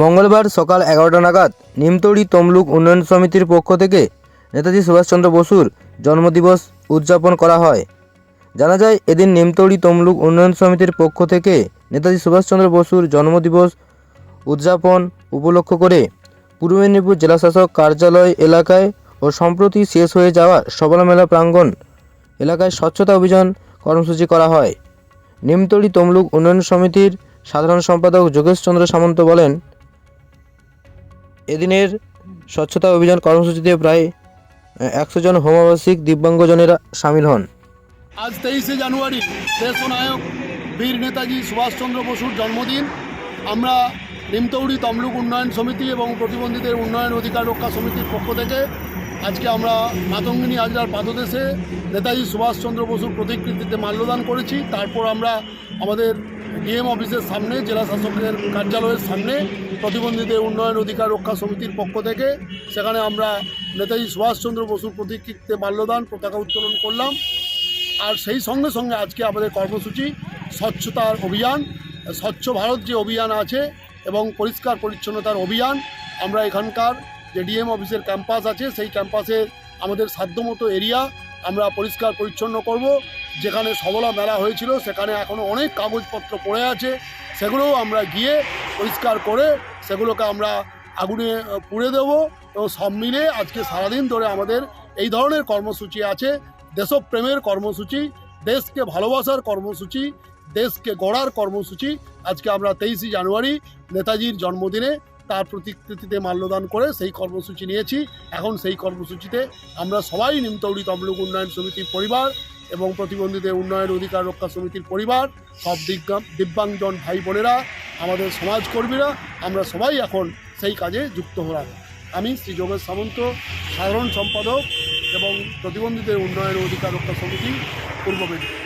মঙ্গলবার সকাল এগারোটা নাগাদ নিমতড়ি তমলুক উন্নয়ন সমিতির পক্ষ থেকে নেতাজি সুভাষচন্দ্র বসুর জন্মদিবস উদযাপন করা হয়। জানা যায়, এদিন নিমতড়ি তমলুক উন্নয়ন সমিতির পক্ষ থেকে নেতাজি সুভাষচন্দ্র বসুর জন্মদিবস উদযাপন উপলক্ষ করে পূর্ব মেদিনীপুর জেলাশাসক কার্যালয় এলাকায় ও সম্প্রতি শেষ হয়ে যাওয়া সবলা মেলা প্রাঙ্গণ এলাকায় স্বচ্ছতা অভিযান কর্মসূচি করা হয়। নিমতড়ি তমলুক উন্নয়ন সমিতির সাধারণ সম্পাদক যোগেশচন্দ্র সামন্ত বলেন এদিনের স্বচ্ছতা অভিযান কর্মসূচিতে প্রায় একশো জন হোমাবাসিক দিব্যাঙ্গজনেরা সামিল হন। আজ তেইশে জানুয়ারি দেশ নায়ক বীর নেতাজি সুভাষচন্দ্র বসুর জন্মদিন। আমরা নিমতৌড়ি তমলুক উন্নয়ন সমিতি এবং প্রতিবন্ধীদের উন্নয়ন অধিকার রক্ষা সমিতির পক্ষ থেকে আজকে আমরা মাতঙ্গিনী হাজরার পাদদেশে নেতাজি সুভাষচন্দ্র বসুর প্রতিকৃতিতে মাল্যদান করেছি। তারপর আমরা আমাদের ডিএম অফিসের সামনে, জেলা শাসকের কার্যালয়ের সামনে প্রতিবন্ধীদের উন্নয়ন অধিকার রক্ষা সমিতির পক্ষ থেকে। সেখানে আমরা নেতাজি সুভাষচন্দ্র বসুর প্রতিকৃতিতে মাল্যদান পতাকা উত্তোলন করলাম। আর সেই সঙ্গে সঙ্গে আজকে আমাদের কর্মসূচি, স্বচ্ছতার অভিযান, স্বচ্ছ ভারত যে অভিযান আছে এবং পরিষ্কার পরিচ্ছন্নতার অভিযান, আমরা এখানকার যে ডিএম অফিসের ক্যাম্পাস আছে, সেই ক্যাম্পাসে আমাদের সাধ্যমতো এরিয়া আমরা পরিষ্কার পরিচ্ছন্ন করব। যেখানে সবলা মেলা হয়েছিল, সেখানে এখনও অনেক কাগজপত্র পড়ে আছে। সেগুলোও আমরা গিয়ে পরিষ্কার করে সেগুলোকে আমরা আগুনে পুড়ে দেবো এবং সব মিলে আজকে সারাদিন ধরে আমাদের এই ধরনের কর্মসূচি আছে। দেশপ্রেমের কর্মসূচি, দেশকে ভালোবাসার কর্মসূচি, দেশকে গড়ার কর্মসূচি। আজকে আমরা তেইশে জানুয়ারি, নেতাজির জন্মদিনে তার প্রতিকৃতিতে মাল্যদান করে সেই কর্মসূচি নিয়েছি। এখন সেই কর্মসূচিতে আমরা সবাই নিমতৌড়ি তমলুক উন্নয়ন সমিতির পরিবার এবং প্রতিবন্ধীদের উন্নয়ন অধিকার রক্ষা সমিতির পরিবার, সব দিব্যাং দিব্যাঙ্গজন ভাই বোনেরা, আমাদের সমাজকর্মীরা, আমরা সবাই এখন সেই কাজে যুক্ত হলাম। আমি শ্রী যোগেশ সামন্ত, সাধারণ সম্পাদক এবং প্রতিবন্ধীদের উন্নয়ন অধিকার রক্ষা সমিতি পূর্ব মেদিনীপুর।